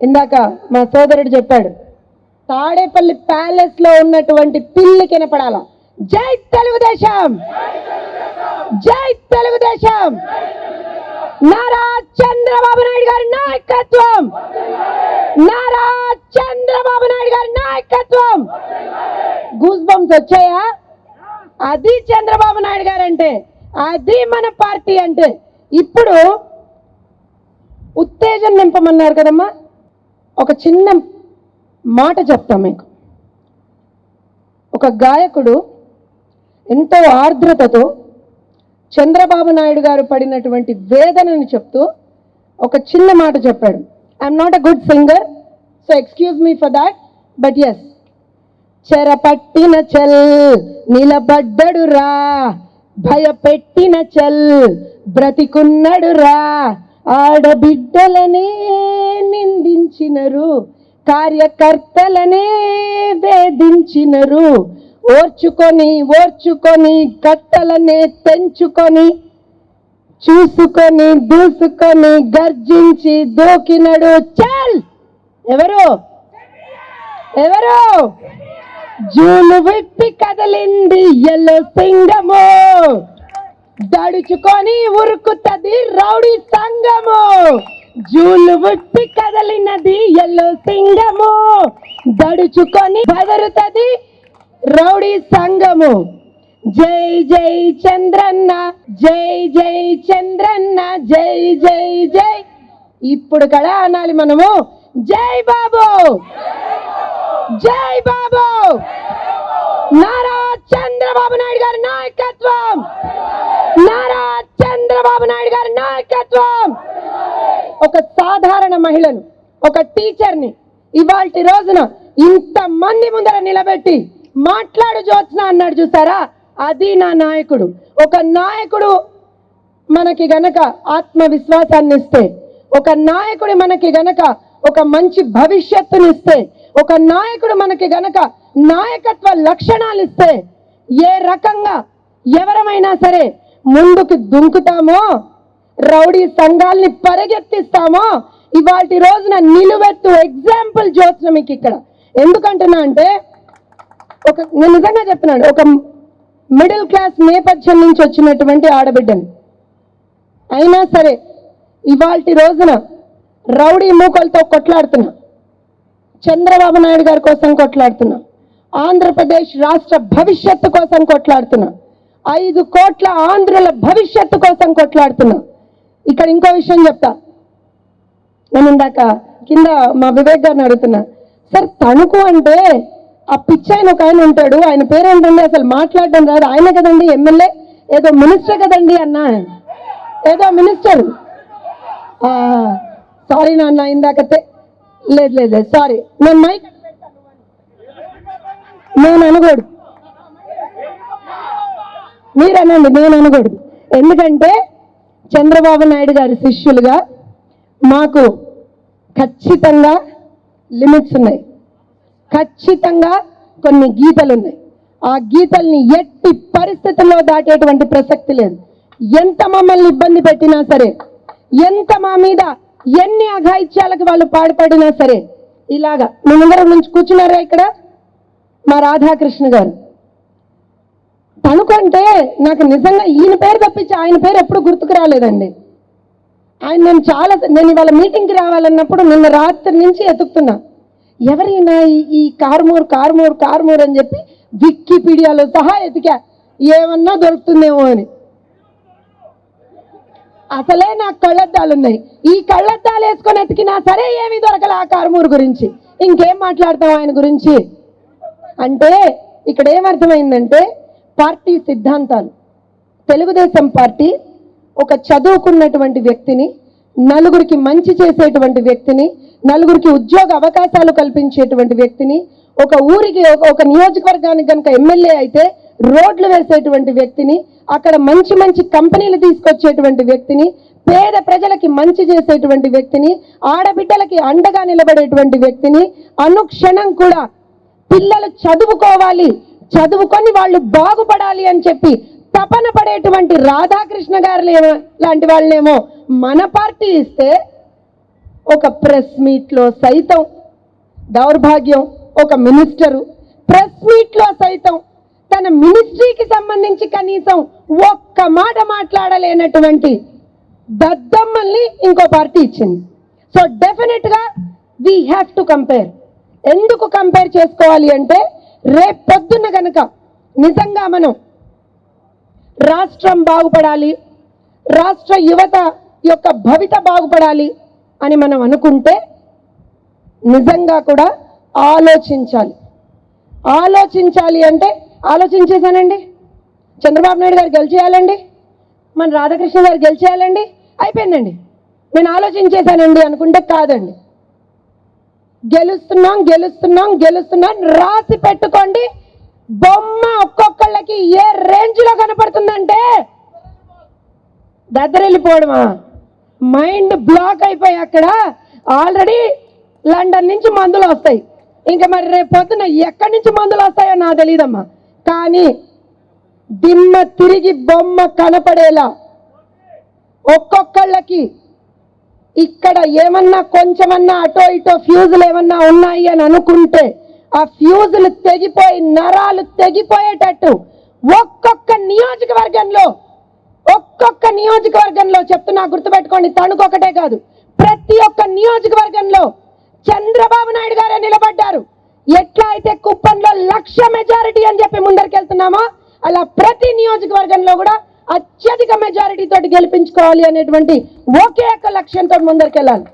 ఇందాక మా సోదరుడు చెప్పాడు తాడేపల్లి ప్యాలెస్లో ఉన్నటువంటి పిల్లి కనపడాల జై తెలుగుదేశం! జై తెలుగుదేశం! నారా చంద్రబాబు నాయుడు గారి నాయకత్వం! నారా చంద్రబాబు నాయుడు గారి నాయకత్వం! గూస్ బంప్స్ వచ్చాయా? అది చంద్రబాబు నాయుడు గారు అంటే అది మన పార్టీ అంటే. ఇప్పుడు ఉత్తేజం నింపమన్నారు కదమ్మా. ఒక చిన్న మాట చెప్తాం మీకు. ఒక గాయకుడు ఎంతో ఆర్ద్రతతో చంద్రబాబు నాయుడు గారు పడినటువంటి వేదనని చెప్తూ ఒక చిన్న మాట చెప్పాడు. I'm not a good singer so excuse me for that but yes చెరపట్టిన చల్ నిలబడ్డడు రా భయపెట్టిన చల్ బ్రతికున్నడు రా ఆడబిడ్డలనే నిందించినరు కార్యకర్తలనే వేధించినరు. ఓర్చుకొని ఓర్చుకొని కట్టలనే తెంచుకొని చూసుకొని దూసుకొని గర్జించి దూకినడు చల్! ఎవరు? ఎవరు? జూలు విప్పి కదలింది ఎల్లో సింగము. దడుచుకొని ఉరుకుతది రౌడీ సంగము జూలు విప్పి కదలినది ఎల్లో సింగము. దడుచుకొని బదరుతది రౌడీ సంగము జై జై చంద్రన్న జై జై చంద్రన్న జై జై జై. ఇప్పుడు కదా అనాలి మనము. జై బాబు! జై బాబు! నారా చంద్రబాబు నాయుడు గారి నాయకత్వం! నారా చంద్రబాబు నాయుడు గారి నాయకత్వం. ఒక సాధారణ మహిళను ఒక టీచర్ని ఇవాళ రోజున ఇంత మంది ముందర నిలబెట్టి మాట్లాడు జ్యోత్స్న అన్నాడు చూసారా? అది నా నాయకుడు. ఒక నాయకుడు మనకి గనక ఆత్మవిశ్వాసాన్ని ఇస్తే ఒక నాయకుడు మనకి గనక ఒక మంచి భవిష్యత్తునిస్తే ఒక నాయకుడు మనకి గనక నాయకత్వ లక్షణాలు ఇస్తే ఏ రకంగా ఎవరమైనా సరే ముందుకు దుంకుతామో రౌడీ సంఘాల్ని పరిగెత్తిస్తామో ఇవాటి రోజున నిలువెత్తు ఎగ్జాంపుల్ చూస్తున్నా మీకు ఇక్కడ. ఎందుకంటున్నా అంటే ఒక నేను నిజంగా చెప్తున్నాను ఒక మిడిల్ క్లాస్ నేపథ్యం నుంచి వచ్చినటువంటి ఆడబిడ్డని. అయినా సరే ఇవాటి రోజున రౌడీ మూకలతో కొట్లాడుతున్నా. చంద్రబాబు నాయుడు గారి కోసం కొట్లాడుతున్నా. ఆంధ్రప్రదేశ్ రాష్ట్ర భవిష్యత్తు కోసం కొట్లాడుతున్నా. ఐదు కోట్ల ఆంధ్రుల భవిష్యత్తు కోసం కొట్లాడుతున్నా. ఇక్కడ ఇంకో విషయం చెప్తా. నేను ఇందాక కింద మా వివేక్ గారిని అడుగుతున్నా. సార్ తణుకు అంటే ఆ పిచ్చి ఆయన ఒక ఆయన ఉంటాడు. ఆయన పేరేంటండి? అసలు మాట్లాడడం రాదు. ఆయన కదండి ఎమ్మెల్యే? ఏదో మినిస్టర్ కదండి అన్నా. ఏదో మినిస్టర్. సారీ నాన్న ఇందాక లేదు లేదు లేదు సారీ. నేను మైక్ నేను అనకూడదు మీరు అనండి నేను అనకూడదు ఎందుకంటే చంద్రబాబు నాయుడు గారి శిష్యులుగా మాకు ఖచ్చితంగా లిమిట్స్ ఉన్నాయి. ఖచ్చితంగా కొన్ని గీతలు ఉన్నాయి ఆ గీతల్ని ఎట్టి పరిస్థితుల్లో దాటేటువంటి ప్రసక్తి లేదు. ఎంత మమ్మల్ని ఇబ్బంది పెట్టినా సరే ఎంత మా మీద ఎన్ని అఘాయిత్యాలకు వాళ్ళు పాడుపడినా సరే ఇలాగా మీ ముందర నుంచి కూర్చున్నారా ఇక్కడ? మా రాధాకృష్ణ గారు. తనుకంటే నాకు నిజంగా ఈయన పేరు తప్పించి ఆయన పేరు ఎప్పుడు గుర్తుకు రాలేదండి. ఆయన నేను చాలా నేను ఇవాళ మీటింగ్కి రావాలన్నప్పుడు నిన్న రాత్రి నుంచి ఎతుకుతున్నా. ఎవరైనా ఈ కార్మూర్ కార్మూర్ కార్మూర్ అని చెప్పి వికీపీడియాలో సహా ఎతికా. ఏమన్నా దొరుకుతుందేమో అని. అసలే నాకు కళ్ళద్దాలు ఉన్నాయి ఈ కళ్ళద్దాలు వేసుకొని ఎతికినా సరే ఏమీ దొరకలే ఆ కార్మూర్ గురించి. ఇంకేం మాట్లాడతాం ఆయన గురించి? అంటే ఇక్కడ ఏమర్థమైందంటే పార్టీ సిద్ధాంతాలు. తెలుగుదేశం పార్టీ ఒక చదువుకున్నటువంటి వ్యక్తిని నలుగురికి మంచి చేసేటువంటి వ్యక్తిని నలుగురికి ఉద్యోగ అవకాశాలు కల్పించేటువంటి వ్యక్తిని ఒక ఊరికి ఒక- నియోజకవర్గానికి కనుక ఎమ్మెల్యే అయితే రోడ్లు వేసేటువంటి వ్యక్తిని అక్కడ మంచి మంచి కంపెనీలు తీసుకొచ్చేటువంటి వ్యక్తిని పేద ప్రజలకి మంచి చేసేటువంటి వ్యక్తిని ఆడబిడ్డలకి అండగా నిలబడేటువంటి వ్యక్తిని అనుక్షణం కూడా పిల్లలు చదువుకోవాలి. చదువుకొని వాళ్ళు బాగుపడాలి అని చెప్పి తపన పడేటువంటి రాధాకృష్ణ గారు లాంటి వాళ్ళేమో మన పార్టీ ఇస్తే ఒక ప్రెస్ మీట్లో సైతం దౌర్భాగ్యం ఒక మినిస్టరు ప్రెస్ మీట్లో సైతం తన మినిస్ట్రీకి సంబంధించి కనీసం ఒక్క మాట మాట్లాడలేనటువంటి దద్దమ్మల్ని ఇంకో పార్టీ ఇచ్చింది. సో డెఫినెట్గా వీ హ్యావ్ టు కంపేర్ ఎందుకు కంపేర్ చేసుకోవాలి అంటే రేపు పొద్దున్న కనుక నిజంగా మనం రాష్ట్రం బాగుపడాలి రాష్ట్ర యువత యొక్క భవిత బాగుపడాలి అని మనం అనుకుంటే నిజంగా కూడా ఆలోచించాలి. ఆలోచించాలి అంటే ఆలోచించేశానండి. చంద్రబాబు నాయుడు గారు గెలిచేయాలండి. మన రాధాకృష్ణ గారు గెలిచేయాలండి. అయిపోయిందండి. నేను ఆలోచించేశానండి అనుకుంటే కాదండి. గెలుస్తున్నాం గెలుస్తున్నాం గెలుస్తున్నాం రాసి పెట్టుకోండి. బొమ్మ ఒక్కొక్కళ్ళకి ఏ రేంజ్లో కనపడుతుందంటే దద్దరెళ్ళిపోవడమా మైండ్ బ్లాక్ అయిపోయి అక్కడ ఆల్రెడీ లండన్ నుంచి మందులు వస్తాయి. ఇంకా మరి రేపు పొద్దున ఎక్కడి నుంచి మందులు వస్తాయో నాకు తెలియదమ్మా కానీ దిమ్మ తిరిగి బొమ్మ కనపడేలా ఒక్కొక్కళ్ళకి ఇక్కడ ఏమన్నా కొంచెమన్నా అటో ఇటో ఫ్యూజులు ఏమన్నా ఉన్నాయి అని అనుకుంటే ఆ ఫ్యూజులు తెగిపోయి నరాలు తెగిపోయేటట్టు ఒక్కొక్క నియోజకవర్గంలో ఒక్కొక్క నియోజకవర్గంలో చెప్తున్నా గుర్తుపెట్టుకోండి ఒకటే కాదు ప్రతి ఒక్క నియోజకవర్గంలో చంద్రబాబు నాయుడు గారే నిలబడ్డారు. ఎట్లా అయితే కుప్పంలో లక్ష మెజారిటీ అని చెప్పి ముందరికెళ్తున్నామో అలా ప్రతి నియోజకవర్గంలో కూడా అత్యధిక మెజారిటీ తోటి గెలిపించుకోవాలి అనేటువంటి ఒకే ఒక లక్ష్యంతో ముందరికెళ్ళాలి.